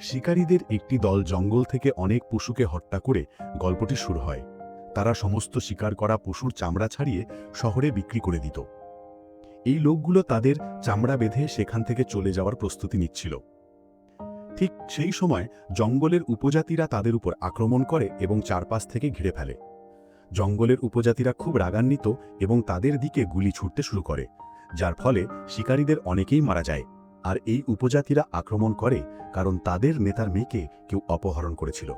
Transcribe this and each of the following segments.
শিকারীদের একটি দল জঙ্গল থেকে অনেক পশুকে হত্যা করে গল্পটি শুরু হয়। তারা সমস্ত শিকার করা পশুর চামড়া ছাড়িয়ে শহরে বিক্রি করে দিত। এই লোকগুলো তাদের চামড়া বেঁধে সেখান থেকে চলে যাওয়ার প্রস্তুতি নিচ্ছিল। ঠিক সেই সময় জঙ্গলের উপজাতিরা তাদের উপর আক্রমণ করে এবং চারপাশ থেকে ঘিরে ফেলে। জঙ্গলের উপজাতিরা খুব রাগান্বিত এবং তাদের দিকে গুলি ছুটতে শুরু করে, যার ফলে শিকারীদের অনেকেই মারা যায়। আর এই উপজাতিরা আক্রমণ করে কারণ তাদের নেতার মেয়েকে কেউ অপহরণ করেছিল।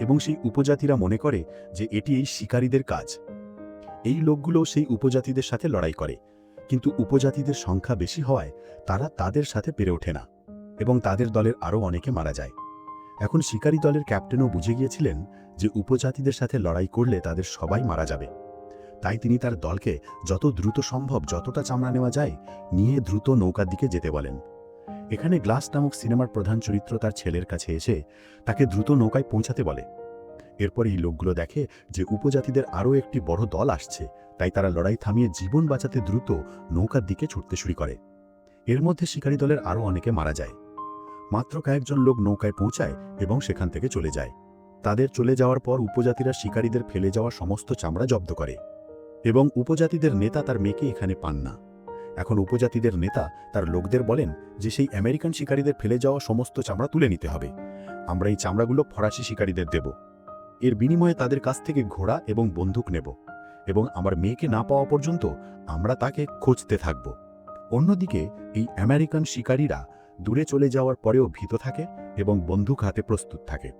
এবং সেই উপজাতিরা মনে করে যে এটি এই শিকারীদের কাজ। এই লোকগুলো সেই উপজাতিদের সাথে লড়াই করে, কিন্তু উপজাতিদের সংখ্যা বেশি হওয়ায় তারা তাদের সাথে পেরে ওঠে না এবং তাদের দলের আরও অনেকে মারা যায়। এখন শিকারী দলের ক্যাপ্টেনও বুঝে গিয়েছিলেন যে উপজাতিদের সাথে লড়াই করলে তাদের সবাই মারা যাবে। তাই তিনি তার দলকে যত দ্রুত সম্ভব, যতটা চামড়া নেওয়া যায়, নিয়ে দ্রুত নৌকার দিকে যেতে বলেন। এখানে গ্লাস নামক সিনেমার প্রধান চরিত্র তার ছেলের কাছে এসে তাকে দ্রুত নৌকায় পৌঁছাতে বলে। এরপর এই লোকগুলো দেখে যে উপজাতিদের আরও একটি বড় দল আসছে, তাই তারা লড়াই থামিয়ে জীবন বাঁচাতে দ্রুত নৌকার দিকে ছুটতে শুরু করে। এর মধ্যে শিকারী দলের আরও অনেকে মারা যায়। মাত্র কয়েকজন লোক নৌকায় পৌঁছায় এবং সেখান থেকে চলে যায়। তাদের চলে যাওয়ার পর উপজাতিরা শিকারীদের ফেলে যাওয়া সমস্ত চামড়া জব্দ করে এবং উপজাতিদের নেতা তার মেয়েকে এখানে পান না। এখন উপজাতিদের নেতা তার লোকদের বলেন যে সেই আমেরিকান শিকারীদের ফেলে যাওয়া সমস্ত চামড়া তুলে নিতে হবে। আমরা এই চামড়াগুলো ফরাসি শিকারীদের দেব। এর বিনিময়ে তাদের কাছ থেকে ঘোড়া এবং বন্দুক নেব এবং আমার মেয়েকে না পাওয়া পর্যন্ত আমরা তাকে খুঁজতে থাকব। অন্যদিকে, এই আমেরিকান শিকারীরা দূরে চলে যাওয়ার পরেও ভীত থাকে এবং বন্দুক হাতে প্রস্তুত থাকে।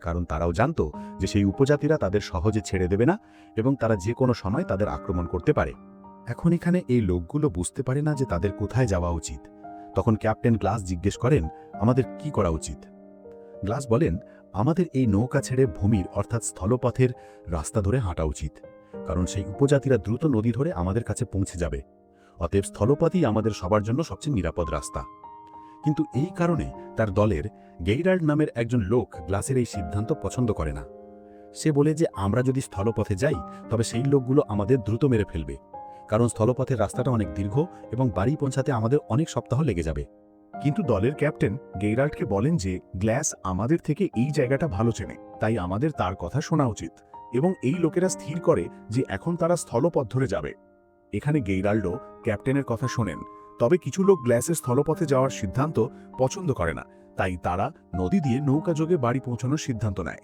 কারণ তারাও জানত যে সেই উপজাতিরা তাদের সহজে ছেড়ে দেবে না এবং তারা যে কোনো সময় তাদের আক্রমণ করতে পারে। এখন এখানে এই লোকগুলো বুঝতে পারে না যে তাদের কোথায় যাওয়া উচিত। তখন ক্যাপ্টেন গ্লাস জিজ্ঞেস করেন, আমাদের কি করা উচিত? গ্লাস বলেন, আমাদের এই নৌকা ছেড়ে ভূমির অর্থাৎ স্থলপথের রাস্তা ধরে হাঁটা উচিত, কারণ সেই উপজাতিরা দ্রুত নদী ধরে আমাদের কাছে পৌঁছে যাবে। অতএব স্থলপথই আমাদের সবার জন্য সবচেয়ে নিরাপদ রাস্তা। কিন্তু এই কারণে তার দলের গেইরাল্ড নামের একজন লোক গ্লাসের এই সিদ্ধান্ত পছন্দ করে না। সে বলে যে, আমরা যদি স্থলপথে যাই, তবে সেই লোকগুলো আমাদের দ্রুত মেরে ফেলবে। কারণ স্থলপথের রাস্তাটা অনেক দীর্ঘ এবং বাড়ি পৌঁছাতে আমাদের অনেক সপ্তাহ লেগে যাবে। কিন্তু দলের ক্যাপ্টেন গেইরাল্ডকে বলেন যে, গ্ল্যাস আমাদের থেকে এই জায়গাটা ভালো চেনে, তাই আমাদের তার কথা শোনা উচিত এবং এই লোকেরা স্থির করে যে এখন তারা স্থলপথ ধরে যাবে। এখানে গেইরাল্ডো ক্যাপ্টেনের কথা শোনেন, তবে কিছু লোক গ্ল্যাসের স্থলপথে যাওয়ার সিদ্ধান্ত পছন্দ করে না, তাই তারা নদী দিয়ে নৌকা যোগে বাড়ি পৌঁছানোর সিদ্ধান্ত নেয়।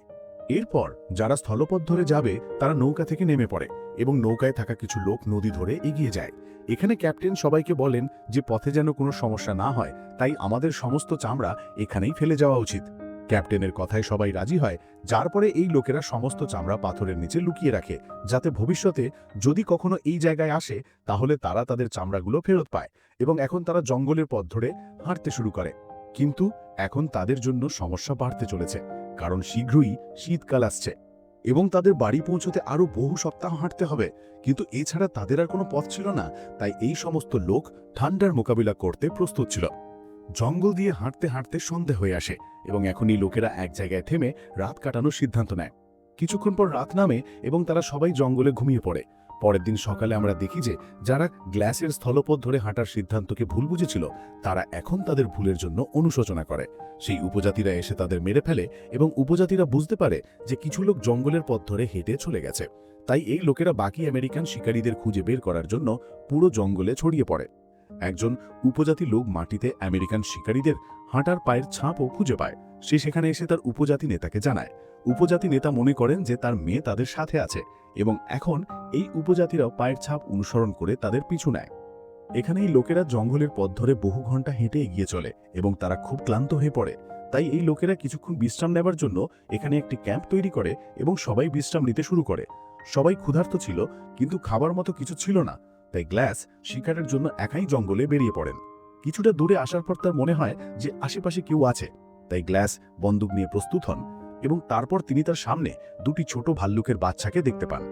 এরপর যারা স্থলপথ ধরে যাবে, তারা নৌকা থেকে নেমে পড়ে এবং নৌকায় থাকা কিছু লোক নদী ধরে এগিয়ে যায়। এখানে ক্যাপ্টেন সবাইকে বলেন যে, পথে যেন কোনো সমস্যা না হয়, তাই আমাদের সমস্ত চামড়া এখানেই ফেলে যাওয়া উচিত। ক্যাপ্টেনের কথায় সবাই রাজি হয়, যার পরে এই লোকেরা সমস্ত চামড়া পাথরের নিচে লুকিয়ে রাখে, যাতে ভবিষ্যতে যদি কখনো এই জায়গায় আসে, তাহলে তারা তাদের চামড়াগুলো ফেরত পায় এবং এখন তারা জঙ্গলের পথ ধরে হাঁটতে শুরু করে। কিন্তু এখন তাদের জন্য সমস্যা বাড়তে চলেছে। কারণ শীঘ্রই শীতকাল আসছে এবং তাদের বাড়ি পৌঁছতে আরও বহু সপ্তাহ হাঁটতে হবে। কিন্তু এছাড়া তাদের আর কোনো পথ ছিল না, তাই এই সমস্ত লোক ঠান্ডার মোকাবিলা করতে প্রস্তুত ছিল। জঙ্গল দিয়ে হাঁটতে হাঁটতে সন্ধে হয়ে আসে এবং এখনই লোকেরা এক জায়গায় থেমে রাত কাটানোর সিদ্ধান্ত নেয়। কিছুক্ষণ পর রাত নামে এবং তারা সবাই জঙ্গলে ঘুমিয়ে পড়ে। পরের দিন সকালে আমরা দেখি যে যারা গ্লাসের স্থলপথ ধরে হাঁটার সিদ্ধান্তকে ভুল বুঝেছিল, তারা এখন তাদের ভুলের জন্য অনুশোচনা করে। সেই উপজাতিরা এসে তাদের মেরে ফেলে এবং উপজাতিরা বুঝতে পারে যে কিছু লোক জঙ্গলের পথ ধরে হেঁটে চলে গেছে। তাই এই লোকেরা বাকি আমেরিকান শিকারীদের খুঁজে বের করার জন্য পুরো জঙ্গলে ছড়িয়ে পড়ে। একজন উপজাতি লোক মাটিতে আমেরিকান শিকারীদের হাঁটার পায়ের ছাপও খুঁজে পায়। সে সেখানে এসে তার উপজাতি নেতাকে জানায়। উপজাতি নেতা মনে করেন যে তার মেয়ে তাদের সাথে আছে এবং এখন এই উপজাতিরাও পায়ের ছাপ অনুসরণ করে তাদের পিছু নেয়। এখানেই লোকেরা জঙ্গলের পথ ধরে বহু ঘণ্টা হেঁটে এগিয়ে চলে এবং তারা খুব ক্লান্ত হয়ে পড়ে। তাই এই লোকেরা কিছুক্ষণ বিশ্রাম নেবার জন্য এখানে একটি ক্যাম্প তৈরি করে এবং সবাই বিশ্রাম নিতে শুরু করে। সবাই ক্ষুধার্ত ছিল, কিন্তু খাবার মতো কিছু ছিল না। তাই গ্লাস শিকারের জন্য একাই জঙ্গলে বেরিয়ে পড়েন। কিছুটা দূরে আসার পর তার মনে হয় যে আশেপাশে কেউ আছে। তাই গ্লাস বন্দুক নিয়ে প্রস্তুত হন। এবং তারপর তিনি তার সামনে দুটি ছোট ভাল্লুকের বাচ্চাকে দেখতে পান।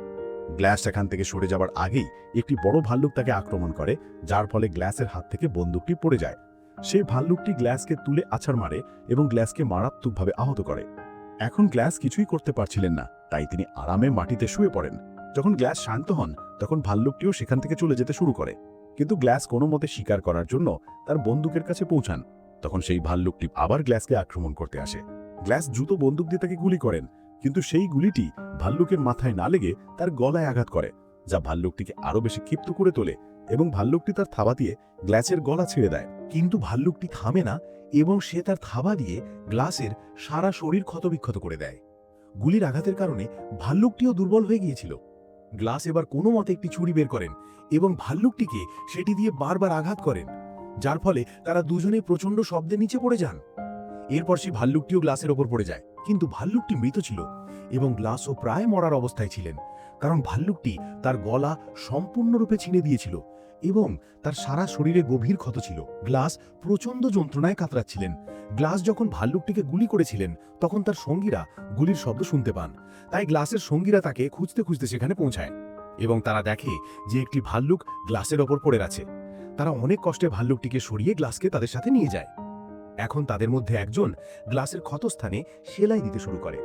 গ্লাস এখান থেকে সরে যাবার আগেই একটি বড় ভাল্লুক তাকে আক্রমণ করে, যার ফলে গ্লাসের হাত থেকে বন্দুকটি পড়ে যায়। সেই ভাল্লুকটি গ্লাসকে তুলে আছাড় মারে এবং গ্লাসকে মারাত্মকভাবে আহত করে। এখন গ্লাস কিছুই করতে পারছিলেন না, তাই তিনি আরামে মাটিতে শুয়ে পড়েন। যখন গ্লাস শান্ত হন, তখন ভাল্লুকটিও সেখান থেকে চলে যেতে শুরু করে। কিন্তু গ্লাস কোনো মতে শিকার করার জন্য তার বন্দুকের কাছে পৌঁছান। তখন সেই ভাল্লুকটি আবার গ্লাসকে আক্রমণ করতে আসে। গ্লাস দ্রুত বন্দুক দিয়ে তাকে গুলি করেন, কিন্তু সেই গুলিটি ভাল্লুকের মাথায় না লেগে তার গলায় আঘাত করে, যা ভাল্লুকটিকে আরও বেশি ক্ষিপ্ত করে তোলে এবং ভাল্লুকটি তার থাবা দিয়ে গ্লাসের গলা ছেড়ে দেয়। কিন্তু ভাল্লুকটি থামে না এবং সে তার থাবা দিয়ে গ্লাসের সারা শরীর ক্ষতবিক্ষত করে দেয়। গুলির আঘাতের কারণে ভাল্লুকটিও দুর্বল হয়ে গিয়েছিল। গ্লাস এবার কোনো মতে একটি ছুরি বের করেন এবং ভাল্লুকটিকে সেটি দিয়ে বারবার আঘাত করেন, যার ফলে তারা দুজনে প্রচণ্ড শব্দে নিচে পড়ে যান। এরপর সেই ভাল্লুকটিও গ্লাসের ওপর পড়ে যায়। কিন্তু ভাল্লুকটি মৃত ছিল এবং গ্লাসও প্রায় মরার অবস্থায় ছিলেন। কারণ ভাল্লুকটি তার গলা সম্পূর্ণরূপে ছিঁড়ে দিয়েছিল এবং তার সারা শরীরে গভীর ক্ষত ছিল। গ্লাস প্রচণ্ড যন্ত্রণায় কাতরাচ্ছিলেন। গ্লাস যখন ভাল্লুকটিকে গুলি করেছিলেন, তখন তার সঙ্গীরা গুলির শব্দ শুনতে পান। তাই গ্লাসের সঙ্গীরা তাকে খুঁজতে খুঁজতে সেখানে পৌঁছায় এবং তারা দেখে যে একটি ভাল্লুক গ্লাসের ওপর পড়ে আছে। তারা অনেক কষ্টে ভাল্লুকটিকে সরিয়ে গ্লাসকে তাদের সাথে নিয়ে যায়। এখন তাদের মধ্যে একজন গ্লাসের ক্ষতস্থানে সেলাই দিতে শুরু করে।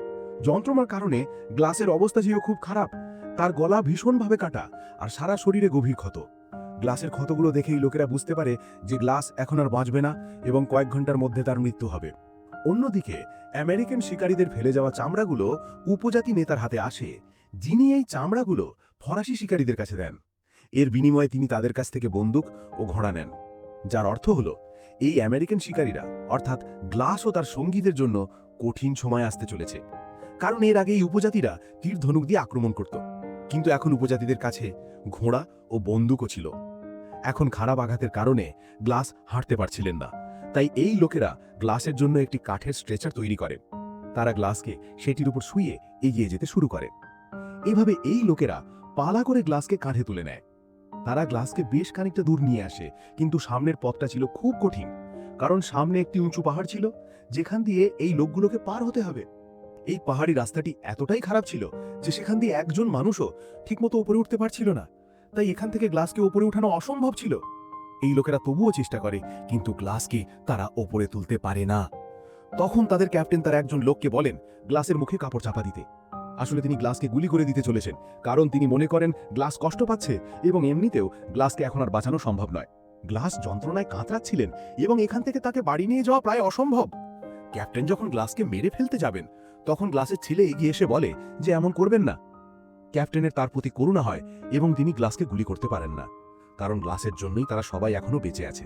যন্ত্রণার কারণে গ্লাসের অবস্থা ছিল খুব খারাপ, তার গলা ভীষণভাবে কাটা আর সারা শরীরে গভীর ক্ষত। গ্লাসের ক্ষতগুলো দেখেই লোকেরা বুঝতে পারে যে গ্লাস এখন আর বাঁচবে না এবং কয়েক ঘণ্টার মধ্যে তার মৃত্যু হবে। অন্যদিকে, আমেরিকান শিকারীদের ফেলে যাওয়া চামড়াগুলো উপজাতি নেতার হাতে আসে, যিনি এই চামড়াগুলো ফরাসি শিকারীদের কাছে দেন। এর বিনিময়ে তিনি তাদের কাছ থেকে বন্দুক ও ঘোড়া নেন, যার অর্থ হল এই আমেরিকান শিকারীরা, অর্থাৎ গ্লাস ও তার সঙ্গীদের জন্য কঠিন সময় আসতে চলেছে। কারণ এর আগে এই উপজাতিরা তীর ধনুক দিয়ে আক্রমণ করত। কিন্তু এখন উপজাতিদের কাছে ঘোড়া ও বন্দুকও ছিল। এখন খারাপ আঘাতের কারণে গ্লাস হাঁটতে পারছিলেন না। তাই এই লোকেরা গ্লাসের জন্য একটি কাঠের স্ট্রেচার তৈরি করে। তারা গ্লাসকে সেটির উপর শুয়ে এগিয়ে যেতে শুরু করে। এভাবে এই লোকেরা পালা করে গ্লাসকে কাঁধে তুলে নেয়। তারা গ্লাসকে বেশ খানিকটা দূর নিয়ে আসে, কিন্তু সামনের পথটা ছিল খুব কঠিন। কারণ সামনে একটি উঁচু পাহাড় ছিল, যেখান দিয়ে এই লোকগুলোকে পার হতে হবে। এই পাহাড়ি রাস্তাটি এতটাই খারাপ ছিল যে সেখান দিয়ে একজন মানুষও ঠিকমতো উপরে উঠতে পারছিল না। তাই এখান থেকে গ্লাসকে উপরে উঠানো অসম্ভব ছিল। এই লোকেরা তবুও চেষ্টা করে, কিন্তু গ্লাসকে তারা ওপরে তুলতে পারে না। তখন তাদের ক্যাপ্টেন তার একজন লোককে বলেন, গ্লাসের মুখে কাপড় চাপা দিতে। আসলে তিনি গ্লাসকে গুলি করে দিতে চলেছেন, কারণ তিনি মনে করেন গ্লাস কষ্ট পাচ্ছে এবং এমনিতেও গ্লাসকে এখন আর বাঁচানো সম্ভব নয়। গ্লাস যন্ত্রণায় কাতরাচ্ছিলেন এবং এখান থেকে তাকে বাড়ি নিয়ে যাওয়া প্রায় অসম্ভব। ক্যাপ্টেন যখন গ্লাসকে মেরে ফেলতে যাবেন, তখন গ্লাসের ছেলে এগিয়ে এসে বলে যে এমন করবেন না। ক্যাপ্টেনের তার প্রতি করুণা হয় এবং তিনি গ্লাসকে গুলি করতে পারেন না, কারণ গ্লাসের জন্যই তারা সবাই এখনও বেঁচে আছে।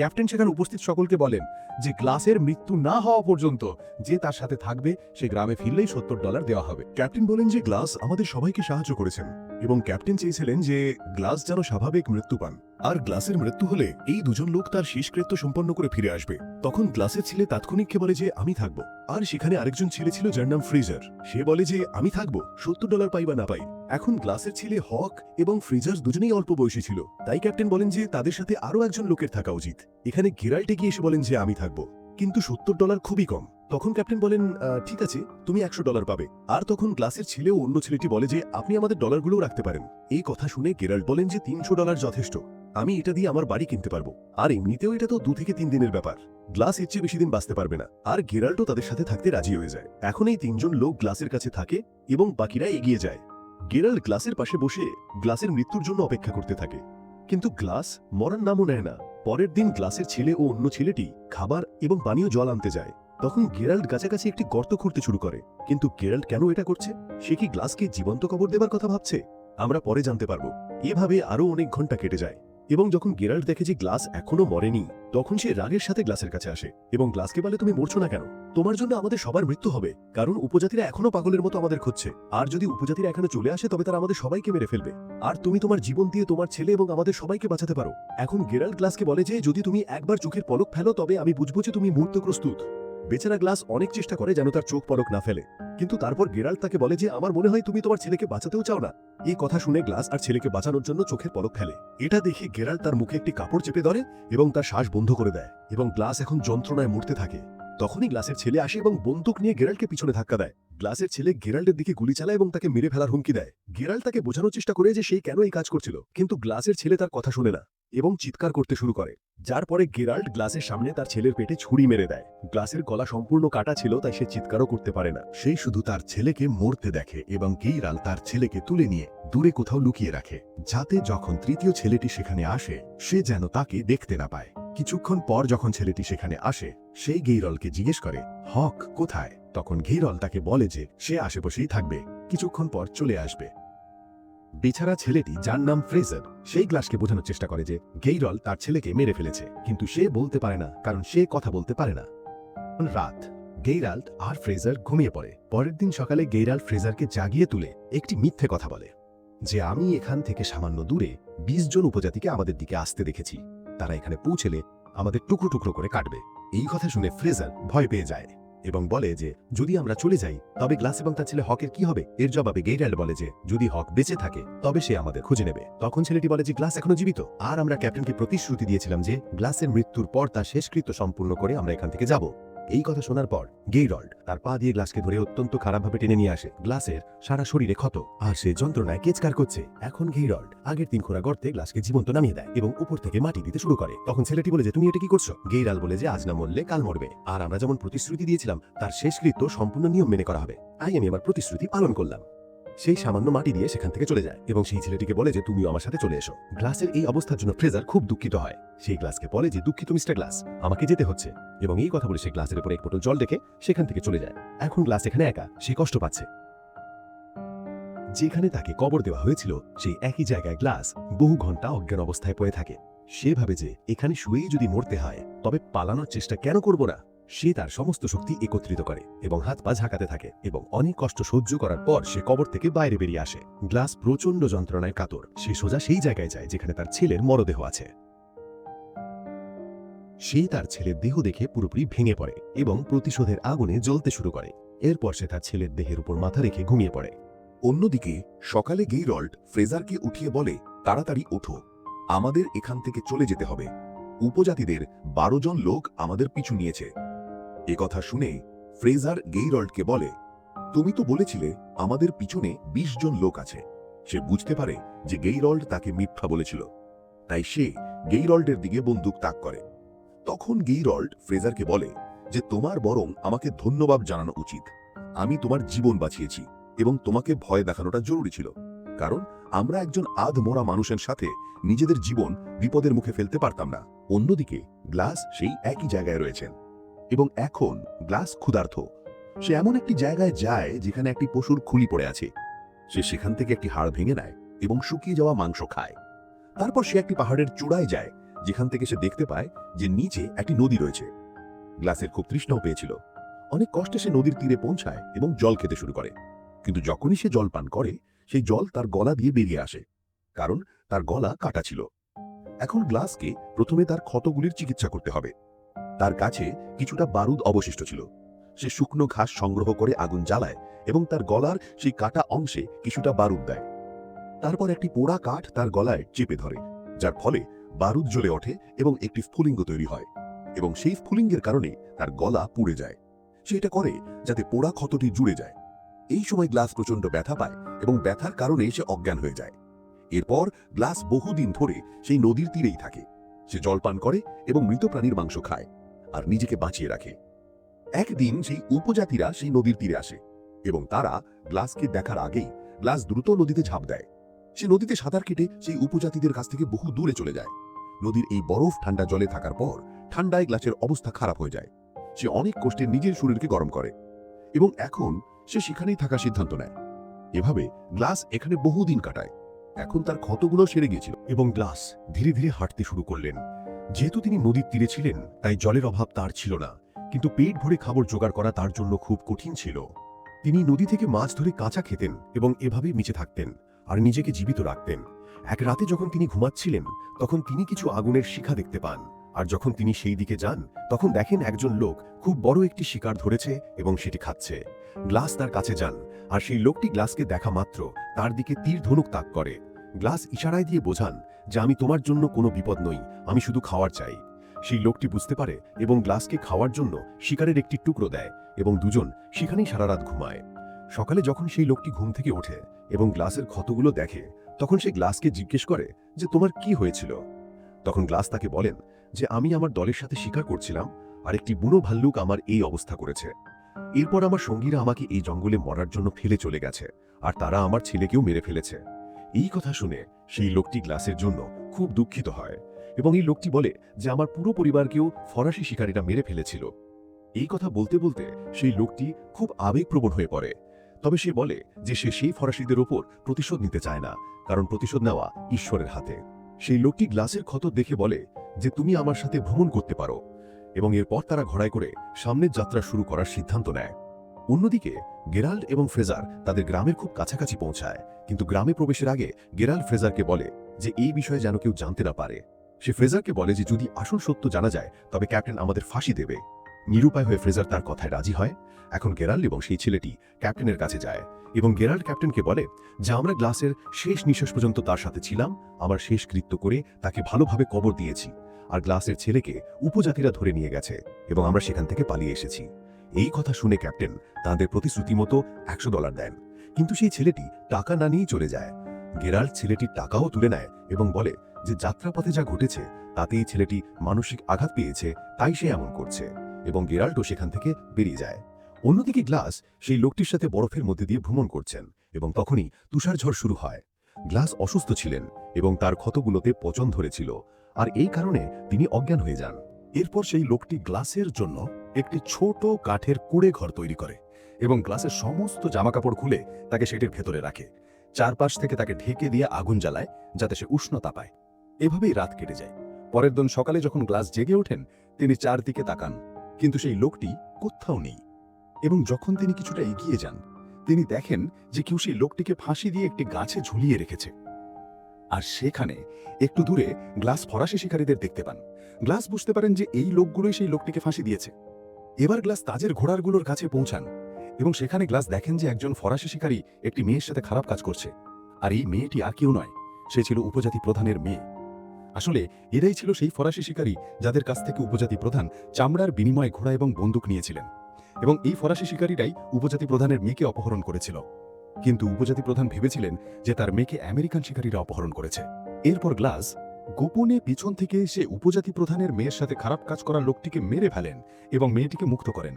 ক্যাপ্টেন সেখানে উপস্থিত সকলকে বলেন যে গ্লাসের মৃত্যু না হওয়া পর্যন্ত যে তার সাথে থাকবে, সে গ্রামে ফিরলেই সত্তর ডলার দেওয়া হবে। ক্যাপ্টেন বলেন যে গ্লাস আমাদের সবাইকে সাহায্য করেছেন এবং ক্যাপ্টেন চেয়েছিলেন যে গ্লাস যেন স্বাভাবিক মৃত্যু পান। আর গ্লাসের মৃত্যু হলে এই দুজন লোক তার শেষকৃত্য সম্পন্ন করে ফিরে আসবে। তখন গ্লাসের ছেলে তাৎক্ষণিককে বলে যে আমি থাকব। আর সেখানে আরেকজন ছেলে ছিল যার নাম ফ্রিজার। সে বলে যে আমি থাকব সত্তর ডলার পাই বা না পাই। এখন গ্লাসের ছেলে হক এবং ফ্রিজার দুজনেই অল্প বয়সী ছিল। তাই ক্যাপ্টেন বলেন যে তাদের সাথে আরও একজন লোকের থাকা উচিত। এখানে গেরাল্টে গিয়ে এসে বলেন যে আমি থাকব। কিন্তু সত্তর ডলার খুবই কম। তখন ক্যাপ্টেন বলেন "আহ, ঠিক আছে তুমি একশো ডলার পাবে। আর তখন গ্লাসের ছেলেও অন্য ছেলেটি বলে যে আপনি আমাদের ডলারগুলোও রাখতে পারেন। এই কথা শুনে গেরাল্ট বলেন যে তিনশো ডলার যথেষ্ট। আমি এটা দিয়ে আমার বাড়ি কিনতে পারব। আর এমনিতেও এটা তো দু থেকে তিন দিনের ব্যাপার। গ্লাস এর চেয়ে বেশি দিন বাঁচতে পারবে না। আর গেরাল্টও তাদের সাথে থাকতে রাজি হয়ে যায়। এখন এই তিনজন লোক গ্লাসের কাছে থাকে এবং বাকিরা এগিয়ে যায়। গেরাল্ট গ্লাসের পাশে বসে গ্লাসের মৃত্যুর জন্য অপেক্ষা করতে থাকে। কিন্তু গ্লাস মরার নামও নেয় না। পরের দিন গ্লাসের ছেলে ও অন্য ছেলেটি খাবার এবং পানীয় জল আনতে যায়। তখন গেরাল্ট কাছাকাছি একটি গর্ত খুঁড়তে শুরু করে। কিন্তু গেরাল্ট কেন এটা করছে? সে কি গ্লাসকে জীবন্ত কবর দেবার কথা ভাবছে? আমরা পরে জানতে পারব। এভাবে আরও অনেক ঘণ্টা কেটে যায়। এবং যখন গেরাল্ট দেখে যে গ্লাস এখনও মরেনি, তখন সে রাগের সাথে গ্লাসের কাছে আসে, এবং গ্লাসকে বলে, তুমি মরছো না কেন? তোমার জন্য আমাদের সবার মৃত্যু হবে, কারণ উপজাতিরা এখনও পাগলের মতো আমাদের খুঁজছে। আর যদি উপজাতিরা এখানে চলে আসে, তবে তারা আমাদের সবাইকে মেরে ফেলবে। আর তুমি তোমার জীবন দিয়ে তোমার ছেলে এবং আমাদের সবাইকে বাঁচাতে পারো। এখন গেরাল্ট গ্লাসকে বলে যে, যদি তুমি একবার চোখের পলক ফেলো, তবে আমি বুঝব যে তুমি মুহূর্ত প্রস্তুত বেচারা গ্লাস অনেক চেষ্টা করে যেন তার চোখ পরক না ফেলে। কিন্তু তারপর গেরাল্ট তাকে বলে যে, আমার মনে হয় তুমি তোমার ছেলেকে বাঁচাতেও চাও না। এই কথা শুনে গ্লাস আর ছেলেকে বাঁচানোর জন্য চোখের পলক ফেলে। এটা দেখে গেরাল্ট তার মুখে একটি কাপড় চেপে ধরে এবং তার শ্বাস বন্ধ করে দেয় এবং গ্লাস এখন যন্ত্রণায় মরতে থাকে। তখনই গ্লাসের ছেলে আসে এবং বন্দুক নিয়ে গেরাল্টকে পিছনে ধাক্কা দেয়। গ্লাসের ছেলে গেরাল্টের দিকে গুলি চালায় এবং তাকে মেরে ফেলার হুমকি দেয়। গেরাল্ট তাকে বোঝানোর চেষ্টা করে যে সেই কেন এই কাজ করছিল। কিন্তু গ্লাসের ছেলে তার কথা শুনে না। এবং চিৎকার করতে শুরু করে। যার পরে গেরাল্ট গ্লাসের সামনে তার ছেলের পেটে ছুরি মেরে দেয়। গ্লাসের গলা সম্পূর্ণ কাটা ছিল, তাই সে চিৎকারও করতে পারে না। সেই শুধু তার ছেলেকে মরতে দেখে এবং গেইরাল তার ছেলেকে তুলে নিয়ে দূরে কোথাও লুকিয়ে রাখে, যাতে যখন তৃতীয় ছেলেটি সেখানে আসে, সে যেন তাকে দেখতে না পায়। কিছুক্ষণ পর যখন ছেলেটি সেখানে আসে, সেই গেইরলকে জিজ্ঞেস করে, হক, কোথায়? তখন গেইরল তাকে বলে যে, সে আশেপাশেই থাকবে। কিছুক্ষণ পর চলে আসবে। বেচারা ছেলেটি, যার নাম ফ্রেজার, সেই গ্লাসকে বোঝানোর চেষ্টা করে যে গেইরল তার ছেলেকে মেরে ফেলেছে, কিন্তু সে বলতে পারে না, কারণ সে কথা বলতে পারে না। রাত। গেইরাল্ট আর ফ্রেজার ঘুমিয়ে পড়ে। পরের দিন সকালে গেইরাল ফ্রেজারকে জাগিয়ে তুলে একটি মিথ্যে কথা বলে, যে আমি এখান থেকে সামান্য দূরে বিশ জন উপজাতিকে আমাদের দিকে আসতে দেখেছি। তারা এখানে পৌঁছেলে আমাদের টুকরো টুকরো করে কাটবে। এই কথা শুনে ফ্রেজার ভয় পেয়ে যায়। এবং বলে যে, যদি আমরা চলে যাই, তবে গ্লাস এবং তার ছেলে হকের কি হবে? এর জবাবে গেইরাল বলে যে, যদি হক বেঁচে থাকে, তবে সে আমাদের খুঁজে নেবে। তখন ছেলেটি বলে যে, গ্লাস এখনও জীবিত। আর আমরা ক্যাপ্টেনকে প্রতিশ্রুতি দিয়েছিলাম যে, গ্লাসের মৃত্যুর পর তার শেষকৃত্য সম্পূর্ণ করে আমরা এখান থেকে যাব। এই কথা শোনার পর গেইরল্ড তার পা দিয়ে গ্লাসকে ধরে অত্যন্ত খারাপভাবে টেনে নিয়ে আসে। গ্লাসের সারা শরীরে ক্ষত। আর সে যন্ত্রণায় কেচকার করছে। এখন গেইরল্ড আগের তিন খোরা গর্তে গ্লাসকে জীবন্ত নামিয়ে দেয় এবং উপর থেকে মাটি দিতে শুরু করে। তখন ছেলেটি বলে যে, তুমি এটা কি করছ? গেইরাল বলে যে, আজ না মরলে কাল মরবে। আর আমরা যেমন প্রতিশ্রুতি দিয়েছিলাম, তার শেষ শেষকৃত্য সম্পূর্ণ নিয়ম মেনে করা হবে। তাই আমি আমার প্রতিশ্রুতি পালন করলাম। সেই সামান্য মাটি দিয়ে সেখান থেকে চলে যায় এবং সেই ছেলেটিকে বলে যে, তুমিও আমার সাথে চলে এসো। গ্লাসের এই অবস্থার জন্য ফ্রেজার খুব দুঃখিত হয়। সেই গ্লাসকে বলে যে, দুঃখিত, মিস্টার গ্লাস, আমাকে যেতে হচ্ছে। এবং এই কথা বলে সে গ্লাসের উপরে এক বোতল জল রেখে সেখান থেকে চলে যায়। এখন গ্লাস এখানে একা, সে কষ্ট পাচ্ছে। যেখানে তাকে কবর দেওয়া হয়েছিল, সেই একই জায়গায় গ্লাস বহু ঘণ্টা অজ্ঞান অবস্থায় পড়ে থাকে। সে ভাবে যে, এখানে শুয়েই যদি মরতে হয়, তবে পালানোর চেষ্টা কেন করব না? সে তার সমস্ত শক্তি একত্রিত করে এবং হাত পা ঝাঁকাতে থাকে এবং অনেক কষ্ট সহ্য করার পর সে কবর থেকে বাইরে বেরিয়ে আসে। গ্লাস প্রচণ্ড যন্ত্রণায় কাতর। সে সোজা সেই জায়গায় যায় যেখানে তার ছেলের মরদেহ আছে। সে তার ছেলের দেহ দেখে পুরোপুরি ভেঙে পড়ে এবং প্রতিশোধের আগুনে জ্বলতে শুরু করে। এরপর সে তার ছেলের দেহের উপর মাথা রেখে ঘুমিয়ে পড়ে। অন্যদিকে, সকালে গেইরল্ড ফ্রেজারকে উঠিয়ে বলে, তাড়াতাড়ি ওঠো। আমাদের এখান থেকে চলে যেতে হবে। উপজাতিদের বারো জন লোক আমাদের পিছু নিয়েছে। কথা শুনে ফ্রেজার গেইরল্ডকে বলে, তুমি তো বলেছিলে আমাদের পিছনে ২০ জন লোক আছে। সে বুঝতে পারে যে গেইরল্ড তাকে মিথ্যা বলেছিল। তাই সে গেইরল্ডের দিকে বন্দুক তাক করে। তখন গেইরল্ড ফ্রেজারকে বলে যে, তোমার বরং আমাকে ধন্যবাদ জানানো উচিত। আমি তোমার জীবন বাঁচিয়েছি এবং তোমাকে ভয় দেখানোটা জরুরি ছিল। কারণ আমরা একজন আধ মোরা মানুষের সাথে নিজেদের জীবন বিপদের মুখে ফেলতে পারতাম না। অন্যদিকে, গ্লাস সেই একই জায়গায় রয়েছেন। এবং এখন গ্লাস ক্ষুধার্থ সে এমন একটি জায়গায় যায় যেখানে একটি পশুর খুলি পড়ে আছে। সে সেখান থেকে একটি হাড় ভেঙে নেয় এবং শুকিয়ে যাওয়া মাংস খায়। তারপর সে একটি পাহাড়ের চূড়ায় যায় যেখান থেকে সে দেখতে পায় যে নিচে একটি নদী রয়েছে। গ্লাসের খুব তৃষ্ণাও পেয়েছিল। অনেক কষ্টে সে নদীর তীরে পৌঁছায় এবং জল খেতে শুরু করে। কিন্তু যখনই সে জল পান করে, সেই জল তার গলা দিয়ে বেরিয়ে আসে, কারণ তার গলা কাটা ছিল। এখন গ্লাসকে প্রথমে তার ক্ষতগুলির চিকিৎসা করতে হবে। তার কাছে কিছুটা বারুদ অবশিষ্ট ছিল। সে শুকনো ঘাস সংগ্রহ করে আগুন জ্বালায় এবং তার গলার সেই কাটা অংশে কিছুটা বারুদ দেয়। তারপর একটি পোড়া কাঠ তার গলায় চেপে ধরে, যার ফলে বারুদ জ্বলে ওঠে এবং একটি স্ফুলিঙ্গ তৈরি হয়, এবং সেই স্ফুলিঙ্গের কারণে তার গলা পুড়ে যায়। সে এটা করে যাতে পোড়া ক্ষতটি জুড়ে যায়। এই সময় গ্লাস প্রচণ্ড ব্যথা পায় এবং ব্যথার কারণে সে অজ্ঞান হয়ে যায়। এরপর গ্লাস বহুদিন ধরে সেই নদীর তীরেই থাকে। সে জলপান করে এবং মৃত প্রাণীর মাংস খায় আর নিজেকে বাঁচিয়ে রাখে। একদিন সেই উপজাতিরা সেই নদীর তীরে আসে এবং তারা গ্লাসকে দেখার আগেই গ্লাস দ্রুত নদীতে ঝাঁপ দেয়। সে নদীতে সাঁতার কেটে সেই উপজাতিদের কাছ থেকে বহু দূরে চলে যায়। নদীর এই বরফ ঠান্ডা জলে থাকার পর ঠান্ডায় গ্লাসের অবস্থা খারাপ হয়ে যায়। সে অনেক কষ্টে নিজের শরীরকে গরম করে এবং এখন সে সেখানেই থাকার সিদ্ধান্ত নেয়। এভাবে গ্লাস এখানে বহুদিন কাটায়। এখন তার ক্ষতগুলো সেরে গিয়েছিল এবং গ্লাস ধীরে ধীরে হাঁটতে শুরু করলেন। যেহেতু তিনি নদীর তীরে ছিলেন, তাই জলের অভাব তার ছিল না। কিন্তু পেট ভরে খাবার জোগাড় করা তার জন্য খুব কঠিন ছিল। তিনি নদী থেকে মাছ ধরে কাঁচা খেতেন এবং এভাবেই মিচে থাকতেন। আর নিজেকে জীবিত রাখতেন। এক রাতে যখন তিনি ঘুমাচ্ছিলেন, তখন তিনি কিছু আগুনের শিখা দেখতে পান। আর যখন তিনি সেই দিকে যান, তখন দেখেন একজন লোক খুব বড় একটি শিকার ধরেছে এবং সেটি খাচ্ছে। গ্লাস তার কাছে যান, আর সেই লোকটি গ্লাসকে দেখা মাত্র, তার দিকে তীর ধনুক তাক করে। গ্লাস ইশারায় দিয়ে বোঝান যে, আমি তোমার জন্য কোনো বিপদ নই, আমি শুধু খাওয়ার চাই। সেই লোকটি বুঝতে পারে এবং গ্লাসকে খাওয়ার জন্য শিকারের একটি টুকরো দেয় এবং দুজন সেখানেই সারা রাত ঘুমায়। সকালে যখন সেই লোকটি ঘুম থেকে ওঠে এবং গ্লাসের ক্ষতগুলো দেখে, তখন সে গ্লাসকে জিজ্ঞেস করে যে, তোমার কি হয়েছিল? তখন গ্লাস তাকে বলেন যে, আমি আমার দলের সাথে শিকার করছিলাম আর একটি বুনো ভাল্লুক আমার এই অবস্থা করেছে। এরপর আমার সঙ্গীরা আমাকে এই জঙ্গলে মরার জন্য ফেলে চলে গেছে আর তারা আমার ছেলেকেও মেরে ফেলেছে। এই কথা শুনে সেই লোকটি গ্লাসের জন্য খুব দুঃখিত হয় এবং এই লোকটি বলে যে, আমার পুরো পরিবারকেও ফরাসি শিকারীরা মেরে ফেলেছিল। এই কথা বলতে বলতে সেই লোকটি খুব আবেগপ্রবণ হয়ে পড়ে তবে সে বলে যে সে সেই ফরাসিদের ওপর প্রতিশোধ নিতে চায় না, কারণ প্রতিশোধ নেওয়া ঈশ্বরের হাতে। সেই লোকটি গ্লাসের ক্ষত দেখে বলে যে তুমি আমার সাথে ভ্রমণ করতে পারো এবং এরপর তারা ঘোড়ায় করে সামনের যাত্রা শুরু করার সিদ্ধান্ত নেয়। অন্যদিকে গেরাল্ড এবং ফ্রেজার তাদের গ্রামের খুব কাছাকাছি পৌঁছায়, কিন্তু গ্রামে প্রবেশের আগে গেরাল্ড ফ্রেজারকে বলে যে এই বিষয়ে যেন কেউ জানতে না পারে। সে ফ্রেজারকে বলে যে যদি আসল সত্য জানা যায়, তবে ক্যাপ্টেন আমাদের ফাঁসি দেবে। নিরুপায় হয়ে ফ্রেজার তার কথায় রাজি হয়। এখন গেরাল্ড এবং সেই ছেলেটি ক্যাপ্টেনের কাছে যায় এবং গেরাল্ড ক্যাপ্টেনকে বলে, যে আমরা গ্লাসের শেষ নিঃশ্বাস পর্যন্ত তার সাথে ছিলাম, আমার শেষ কৃত্য করে তাকে ভালোভাবে কবর দিয়েছি। আর গ্লাসের ছেলেকে উপজাতিরা ধরে নিয়ে গেছে এবং আমরা সেখান থেকে পালিয়ে এসেছি। এই কথা শুনে ক্যাপ্টেন তাদের প্রতিশ্রুতি মতো একশো ডলার দেন। কিন্তু সেই ছেলেটি টাকা না নিয়েই চলে যায়। গেরাল্ড ছেলেটির টাকাও তুলে নেয় এবং বলে যে, যাত্রাপথে যা ঘটেছে তাতে এই ছেলেটি মানসিক আঘাত পেয়েছে, তাই সে এমন করছে। এবং গেরাল্ডও সেখান থেকে বেরিয়ে যায়। অন্যদিকে গ্লাস সেই লোকটির সাথে বরফের মধ্যে দিয়ে ভ্রমণ করছেন এবং তখনই তুষারঝড় শুরু হয়। গ্লাস অসুস্থ ছিলেন এবং তার ক্ষতগুলোতে পচন ধরেছিল আর এই কারণে তিনি অজ্ঞান হয়ে যান। এরপর সেই লোকটি গ্লাসের জন্য একটি ছোট কাঠের কুড়ে ঘর তৈরি করে এবং গ্লাসের সমস্ত জামাকাপড় খুলে তাকে সেটির ভেতরে রাখে। চারপাশ থেকে তাকে ঢেকে দিয়ে আগুন জ্বালায় যাতে সে উষ্ণতা পায়। এভাবেই রাত কেটে যায়। পরের দিন সকালে যখন গ্লাস জেগে ওঠেন, তিনি চারদিকে তাকান। কিন্তু সেই লোকটি কোথাও নেই এবং যখন তিনি কিছুটা এগিয়ে যান, তিনি দেখেন যে কেউ সেই লোকটিকে ফাঁসি দিয়ে একটি গাছে ঝুলিয়ে রেখেছে। আর সেখানে একটু দূরে গ্লাস ফরাসি শিকারীদের দেখতে পান। গ্লাস বুঝতে পারেন যে এই লোকগুলোই সেই লোকটিকে ফাঁসি দিয়েছে। এবার গ্লাস তাজের ঘোড়ারগুলোর কাছে পৌঁছান এবং সেখানে গ্লাস দেখেন যে একজন ফরাসি শিকারী একটি মেয়ের সাথে খারাপ কাজ করছে। আর এই মেয়েটি আর কেউ নয়, সে ছিল উপজাতি প্রধানের মেয়ে। আসলে এরাই ছিল সেই ফরাসি শিকারী যাদের কাছ থেকে উপজাতি প্রধান চামড়ার বিনিময়ে ঘোড়া এবং বন্দুক নিয়েছিলেন। এবং এই ফরাসি শিকারীরাই উপজাতি প্রধানের মেয়েকে অপহরণ করেছিল। কিন্তু উপজাতি প্রধান ভেবেছিলেন যে তার মেয়েকে আমেরিকান শিকারীরা অপহরণ করেছে। এরপর গ্লাস গোপনে পিছন থেকে সে উপজাতি প্রধানের মেয়ের সাথে খারাপ কাজ করা লোকটিকে মেরে ফেলেন এবং মেয়েটিকে মুক্ত করেন।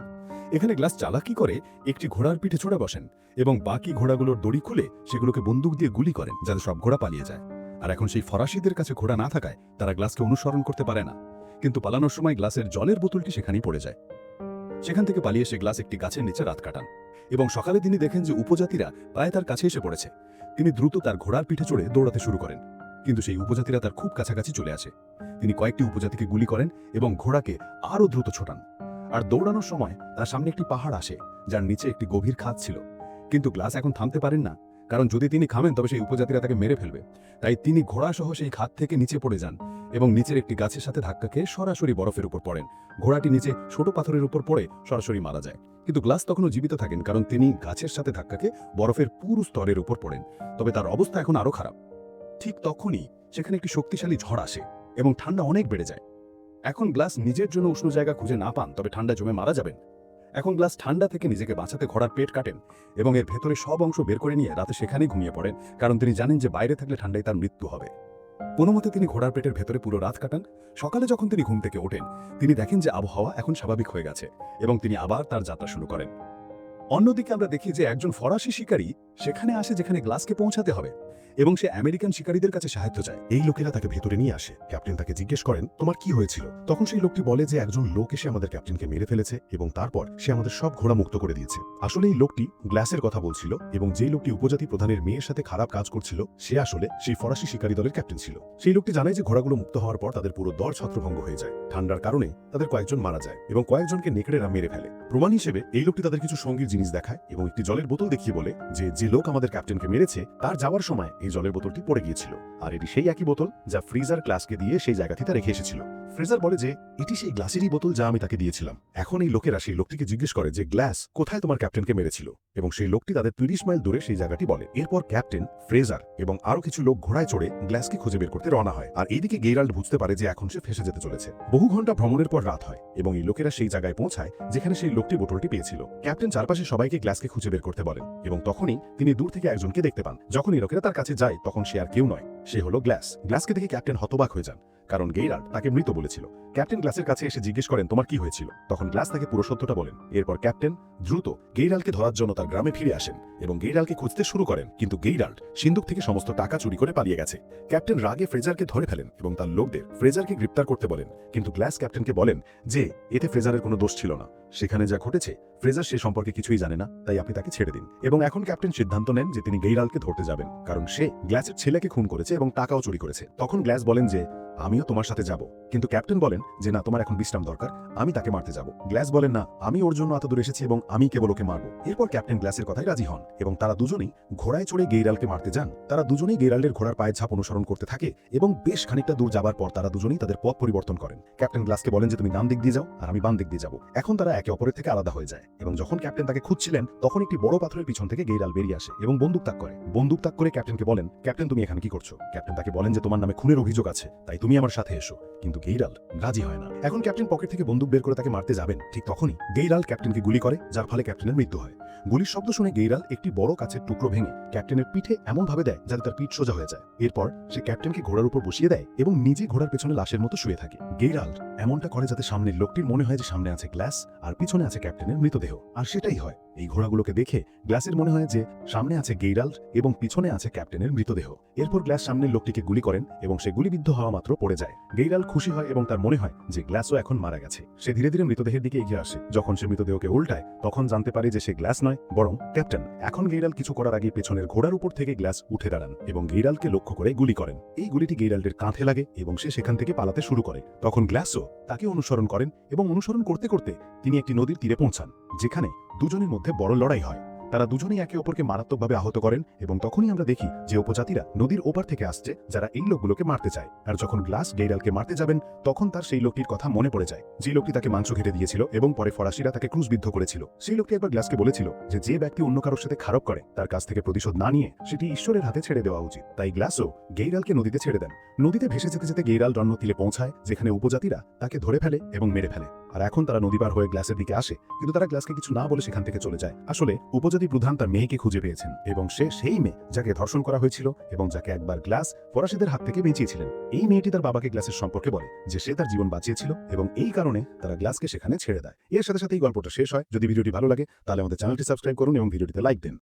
এখানে গ্লাস চালাকি করে একটি ঘোড়ার পিঠে চড়ে বসেন এবং বাকি ঘোড়াগুলোর দড়ি খুলে সেগুলোকে বন্দুক দিয়ে গুলি করেন যাতে সব ঘোড়া পালিয়ে যায়। আর এখন সেই ফরাসিদের কাছে ঘোড়া না থাকায় তারা গ্লাসকে অনুসরণ করতে পারে না। কিন্তু পালানোর সময় গ্লাসের জলের বোতলটি সেখানেই পড়ে যায়। সেখান থেকে পালিয়ে সে গ্লাস একটি গাছের নিচে রাত কাটান এবং সকালে তিনি দেখেন যে উপজাতিরা প্রায় তার কাছে এসে পড়েছে। তিনি দ্রুত তার ঘোড়ার পিঠে চড়ে দৌড়াতে শুরু করেন। কিন্তু সেই উপজাতিরা তার খুব কাছাকাছি চলে আসে। তিনি কয়েকটি উপজাতিকে গুলি করেন এবং ঘোড়াকে আরও দ্রুত ছোটান। আর দৌড়ানোর সময় তার সামনে একটি পাহাড় আসে, যার নিচে একটি গভীর খাদ ছিল। কিন্তু গ্লাস এখন থামতে পারেন না। কারণ যদি তিনি খামেন তবে সেই উপজাতিরা তাকে মেরে ফেলবে। তাই তিনি ঘোড়াসহ সেই খাদ থেকে নিচে পড়ে যান এবং নিচের একটি গাছের সাথে ধাক্কা খেয়ে সরাসরি বরফের উপর পড়েন। ঘোড়াটি নিচে ছোট পাথরের উপর পড়ে সরাসরি মারা যায়। কিন্তু গ্লাস তখনও জীবিত থাকেন, কারণ তিনি গাছের সাথে ধাক্কা খেয়ে বরফের পুরো স্তরের উপর পড়েন। তবে তার অবস্থা এখন আরও খারাপ। ঠিক তখনই সেখানে একটি শক্তিশালী ঝড় আসে এবং ঠান্ডা অনেক বেড়ে যায়। এখন গ্লাস নিজের জন্য উষ্ণ জায়গা খুঁজে না পান, তবে ঠান্ডা জমে মারা যাবেন। এখন গ্লাস ঠান্ডা থেকে নিজেকে বাঁচাতে ঘোড়ার পেট কাটেন এবং এর ভেতরে সব অংশ বের করে নিয়ে রাতে সেখানেই ঘুমিয়ে পড়েন, কারণ তিনি জানেন যে বাইরে থাকলে ঠান্ডায় তার মৃত্যু হবে। কোনোমতে তিনি ঘোড়ার পেটের ভেতরে পুরো রাত কাটান। সকালে যখন তিনি ঘুম থেকে ওঠেন, তিনি দেখেন যে আবহাওয়া এখন স্বাভাবিক হয়ে গেছে এবং তিনি আবার তার যাত্রা শুরু করেন। অন্যদিকে আমরা দেখি যে একজন ফরাসি শিকারী সেখানে আসে যেখানে গ্লাসকে পৌঁছাতে হবে এবং সে আমেরিকান শিকারীদের কাছে সাহায্য চায়। এই লোকেরা তাকে ভেতরে নিয়ে আসে। ক্যাপ্টেন তাকে জিজ্ঞেস করেন, তোমার কি হয়েছিল? তখন সেই লোকটি বলে যে, একজন লোক এসে আমাদের ক্যাপ্টেনকে মেরে ফেলেছে এবং তারপর সে আমাদের সব ঘোড়া মুক্ত করে দিয়েছে। আসলে এই লোকটি গ্লাসের কথা বলছিল এবং যেই লোকটি উপজাতি প্রধানের মেয়ের সাথে খারাপ কাজ করছিল, সে আসলে সেই ফরাসি শিকারী দলের ক্যাপ্টেন ছিল। সেই লোকটি জানায় যে, ঘোড়াগুলো মুক্ত হওয়ার পর তাদের পুরো দল ছত্রভঙ্গ হয়ে যায়। ঠান্ডার কারণে তাদের কয়েকজন মারা যায় এবং কয়েকজনকে নেকড়েরা মেরে ফেলে। প্রমাণ হিসেবে এই লোকটি তাদের কিছু সঙ্গীর জিনিস দেখায় এবং একটি জলের বোতল দেখিয়ে বলে যে যে লোক আমাদের ক্যাপ্টেনকে মেরেছে, তার যাওয়ার সময় এই জলের বোতলটি পড়ে গিয়েছিল। আর এটি সেই একই বোতল যা ফ্রিজার ক্লাসকে দিয়ে সেই জায়গাটিতে রেখে এসেছিল। ফ্রিজার বলে যে, এটি সেই গ্লাসেরই বোতল যা আমি তাকে দিয়েছিলাম। এখন এই লোকেরা সেই লোকটিকে জিজ্ঞেস করে যে, গ্লাস, কোথায় তোমার ক্যাপ্টেনকে মেরেছিল? এবং সেই লোকটি তাদের তিরিশ মাইল দূরে সেই জায়গাটি বলে। এরপর ক্যাপ্টেন, ফ্রেজার এবং আরও কিছু লোক ঘোড়ায় চড়ে গ্লাসকে খুঁজে বের করতে রওনা হয়। আর এইদিকে গেরাল্ড বুঝতে পারে যে, এখন সে ফেসে যেতে চলেছে। বহু ঘণ্টা ভ্রমণের পর রাত হয় এবং এই লোকেরা সেই জায়গায় পৌঁছায় যেখানে সেই লোকটি বোতলটি পেয়েছিল। ক্যাপ্টেন চারপাশে সবাইকে গ্লাসকে খুঁজে বের করতে বলেন এবং তখনই তিনি দূর থেকে একজনকে দেখতে পান। যখন এই লোকেরা তার কাছে যায়, তখন সে আর কেউ নয়। সে হলো গ্লাস। গ্লাসকে দেখে ক্যাপ্টেন হতবাক হয়ে যান। কারণ গেইরাল্ড তাকে মৃত বলেছিল। ক্যাপ্টেন গ্লাসের কাছে এসে জিজ্ঞেস করেন, তোমার কি হয়েছিল? তখন গ্লাস তাকে পুরো সত্যটা বলেন। এরপর ক্যাপ্টেন দ্রুত গেইরালকে ধরার জন্য তার গ্রামে ফিরে আসেন এবং গেইরালকে খুঁজতে শুরু করেন। কিন্তু গেইরাল্ড সিন্ধুক থেকে সমস্ত টাকা চুরি করে পালিয়ে গেছে। ক্যাপ্টেন রাগে ফ্রেজারকে ধরে ফেলেন এবং তার লোকদের ফ্রেজারকে গ্রেপ্তার করতে বলেন। কিন্তু গ্লাস ক্যাপ্টেনকে বলেন যে, এতে ফ্রেজারের কোনো দোষ ছিল না। সেখানে যা ঘটেছে ফ্রেজার সে সম্পর্কে কিছুই জানে না, তাই আপনি তাকে ছেড়ে দিন। এবং এখন ক্যাপ্টেন সিদ্ধান্ত নেন যে তিনি গেইরালকে ধরতে যাবেন, কারণ সে গ্লাসের ছেলেকে খুন করেছে এবং টাকাও চুরি করেছে। তখন গ্লাস বলেন যে, আমিও তোমার সাথে যাব। কিন্তু ক্যাপ্টেন বলেন যে, না, তোমার এখন বিশ্রাম দরকার, আমি তাকে মারতে যাব। গ্লাস বলেন, না, আমি ওর জন্য এত দূর এসেছি এবং আমি কেবল ওকে মারবো। এরপর ক্যাপ্টেন গ্লাসের কথায় রাজি হন এবং তারা দুজনেই ঘোড়ায় চড়ে গেইরালকে মারতে যান। তারা দুজনেই গেইরালের ঘোড়ার পায়ের ছাপ অনুসরণ করতে থাকে এবং বেশ খানিকটা দূর যাবার পর তারা দুজনেই তাদের পথ পরিবর্তন করেন। ক্যাপ্টেন গ্লাসকে বলেন যে, তুমি ডান দিক দিয়ে যাও আর আমি বাম দিক দিয়ে যাব। এখন তারা একে অপরের থেকে আলাদা হয়ে যায়। এবং যখন ক্যাপ্টেন তাকে খুঁজছিলেন, তখন একটি বড় পাথরের পিছন থেকে গেইরাল বেরিয়ে আসে এবং বন্দুক তাক করে। বন্দুক তাক করে ক্যাপ্টেনকে বলেন, ক্যাপ্টেন, তুমি এখানে কি করছ? ক্যাপ্টেন তাকে বলেন যে, তোমার নামে খুনের অভিযোগ আছে, তাই তুমি আমার সাথে এসো। কিন্তু গেইরাল রাজি হয় না। এখন ক্যাপ্টেন পকেট থেকে বন্দুক বের করে তাকে মারতে যাবেন, ঠিক তখনই গেইরাল ক্যাপ্টেনকে গুলি করে, যার ফলে ক্যাপ্টেনের মৃত্যু হয়। গুলির শব্দ শুনে গেইরাল একটি বড় কাছের টুকরো ভেঙে ক্যাপ্টেনের পিঠে এমন ভাবে দেয় যাতে তার পিঠ সোজা হয়ে যায়। এরপর সে ক্যাপ্টেনকে ঘোড়ার উপর বসিয়ে দেয় এবং নিজে ঘোড়ার পেছনে লাশের মতো শুয়ে থাকে। গেইরাল এমনটা করে যাতে সামনের লোকটির মনে হয় যে সামনে আছে গ্লাস আর পিছনে আছে ক্যাপ্টেনের মৃতদেহ। আর সেটাই হয়। এই ঘোড়াগুলোকে দেখে গ্লাসের মনে হয় যে সামনে আছে গেইরাল এবং পিছনে আছে ক্যাপ্টেনের মৃতদেহ। এরপর গ্লাস সামনের লোকটিকে গুলি করেন এবং সে গুলিবিদ্ধ হওয়া মাত্র পড়ে যায়। গেইরাল খুশি হয় এবং তার মনে হয় যে গ্লাসও এখন মারা গেছে। সে ধীরে ধীরে মৃতদেহের দিকে এগিয়ে আসে। যখন সে মৃতদেহকে উল্টায়, তখন জানতে পারে যে সে গ্লাস নয়, বরং ক্যাপ্টেন। এখন গেইরাল কিছু করার আগে পেছনের ঘোড়ার উপর থেকে গ্লাস উঠে দাঁড়ান এবং গেইরালকে লক্ষ্য করে গুলি করেন। এই গুলিটি গেইরাল্ডের কাঁধে লাগে এবং সে সেখান থেকে পালাতে শুরু করে। তখন গ্লাসও তাকে অনুসরণ করেন এবং অনুসরণ করতে করতে তিনি একটি নদীর তীরে পৌঁছান, যেখানে দুজনের মধ্যে বড় লড়াই হয়। তারা দুজনেই একে অপরকে মারাত্মকভাবে আহত করেন এবং তখনই আমরা দেখি যে উপজাতিরা নদীর ওপার থেকে আসছে যারা এই লোকগুলোকে মারতে চায়। আর যখন গ্লাস গেইরালকে মারতে যাবেন, তখন তার সেই লোকটির কথা মনে পড়ে যায়। যে লোকটি তাকে মাংস ঘেটে দিয়েছিল এবং পরে ফরাসিরা তাকে ক্রুশবিদ্ধ করেছিল। সেই লোকটি একবার গ্লাসকে বলেছিল যে যে ব্যক্তি অন্য কারোর সাথে খারাপ করে, তার কাছ থেকে প্রতিশোধ না নিয়ে সেটি ঈশ্বরের হাতে ছেড়ে দেওয়া উচিত। তাই গ্লাসও গেইরালকে নদীতে ছেড়ে দেন। নদীতে ভেসে যেতে যেতে গেইরাল তীরে পৌঁছায়, যেখানে উপজাতিরা তাকে ধরে ফেলে এবং মেরে ফেলে। আর এখন তারা নদী পার হয়ে গ্লাসের দিকে আসে, কিন্তু তারা গ্লাসকে কিছু না বলে সেখান থেকে চলে যায়। আসলে উপজাতি প্রধান তার মেয়েকে খুঁজে পেয়েছেন, এবং সে সেই মেয়ে যাকে ধর্ষণ করা হয়েছিল এবং যাকে একবার গ্লাস ফরাসিদের হাত থেকে বেঁচিয়েছিলেন। এই মেয়েটি তার বাবাকে গ্লাসের সম্পর্কে বলে, যে সে তার জীবন বাঁচিয়েছিল এবং এই কারণে তারা গ্লাসকে সেখানে ছেড়ে দেয়। এর সাথে সাথে এই গল্পটা শেষ হয়। যদি ভিডিওটি ভালো লাগে, তাহলে আমাদের চ্যানেলটি সাবস্ক্রাইব করুন এবং ভিডিওটিতে লাইক দেন।